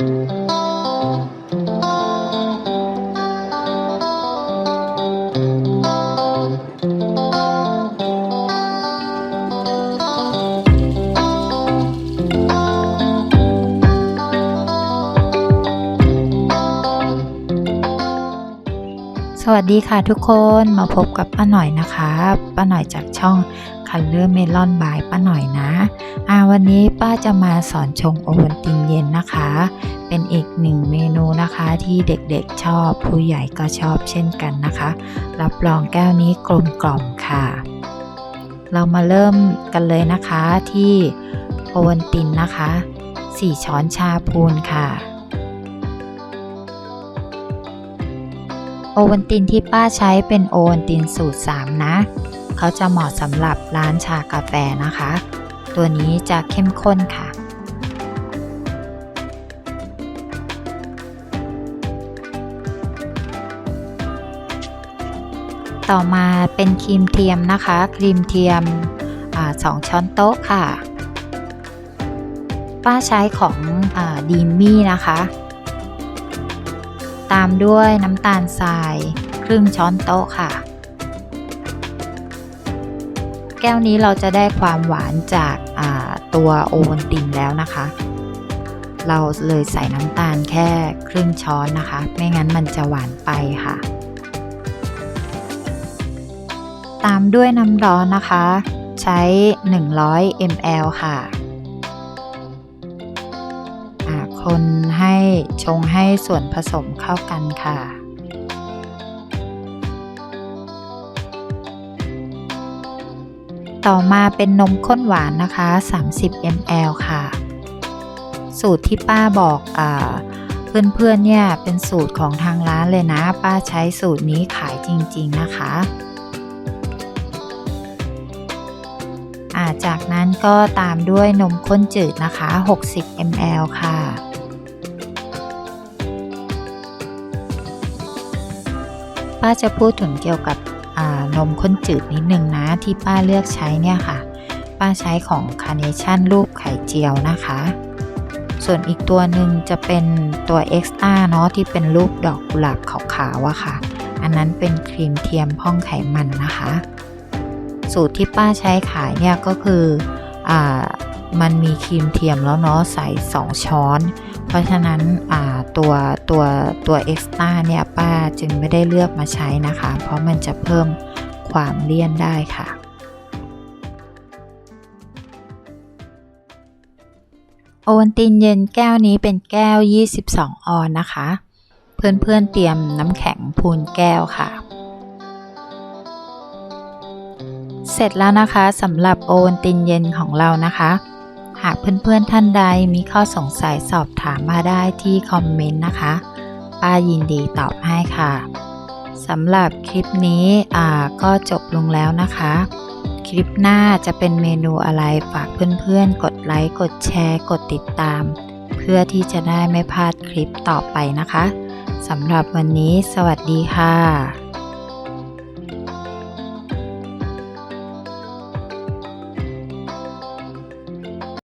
ส วัสดีค่ะทุกคนมาพบกับป้าหน่อยนะคะป้าหน่อยจากช่อง Color Melon by ป้าหน่อยนะอ่าวันนี้ป้าจะมาสอนชงโอวัลตินเย็นนะคะ เป็นอีกหนึ่งเมนูนะคะที่เด็กๆชอบ ผู้ใหญ่ก็ชอบเช่นกันนะคะ รับรองแก้วนี้กลมกล่อมค่ะ เรามาเริ่มกันเลยนะคะที่โอวัลตินนะคะ 4 ช้อนชาพูนค่ะ โอวัลตินที่ป้าใช้เป็นโอวัลตินสูตร 3 นะ เขาจะเหมาะสำหรับร้านชากาแฟนะคะ ตัวนี้จะเข้มข้นค่ะ ต่อมาเป็นครีมเทียมนะคะ ครีมเทียมอสองช้อนโต๊ะค่ะ ป้าใช้ของดีมี่นะคะ ตามด้วยน้ำตาลทราย ครึ่งช้อนโต๊ะค่ะ แก้วนี้เราจะได้ความหวานจากตัวโอวัลตินแล้วนะคะ เราเลยใส่น้ำตาลแค่ครึ่งช้อนนะคะ ไม่งั้นมันจะหวานไปค่ะ ตามด้วยน้ำร้อนนะคะ ใช้ 100 ml ค่ะคนให้ ชงให้ส่วนผสมเข้ากันค่ะ ต่อมาเป็นนมข้นหวานนะคะ 30 ml ค่ะ สูตรที่ป้าบอกอเพื่อนๆเนี่ยเป็นสูตรของทางร้านเลยนะ ป้าใช้สูตรนี้ขายจริงๆนะคะจากนั้นก็ตามด้วยนมข้นจืดนะคะ 60 ml ค่ะ ป้าจะพูดถึงเกี่ยวกับนมข้นจืดนิดนึงนะที่ป้าเลือกใช้เนี่ยค่ะ ป้าใช้ของคาร์เนชั่นรูปไข่เจียวนะคะ ส่วนอีกตัวหนึ่งจะเป็นตัวเอ็กซ์ต้าเนาะที่เป็นรูปดอกกุหลาบขาวๆอะค่ะ อันนั้นเป็นครีมเทียมพ่องไขมันนะคะ สูตรที่ป้าใช้ขายเนี่ยก็คืออมันมีครีมเทียมแล้วเนาะใส่ 2 ช้อน เพราะฉะนั้นตัวตัวตัวเอ็กซ์ต้าเนี่ยป้าจึงไม่ได้เลือกมาใช้นะคะ เพราะมันจะเพิ่มความเลี่ยนได้ค่ะ โอวันตินเย็นแก้วนี้เป็นแก้ว 22 ออนนะคะ เพื่อนๆเตรียมน้ำแข็งพูนแก้วค่ะ เสร็จแล้วนะคะสำหรับโอวัลตินเย็นของเรานะคะ หากเพื่อนๆท่านใดมีข้อสงสัยสอบถามมาได้ที่คอมเมนต์นะคะ ป้ายินดีตอบให้ค่ะสำหรับคลิปนี้อ่าก็จบลงแล้วนะคะ คลิปหน้าจะเป็นเมนูอะไรฝากเพื่อนๆ กดไลค์กดแชร์ กดติดตาม เพื่อที่จะได้ไม่พลาดคลิปต่อไปนะคะสำหรับวันนี้สวัสดีค่ะ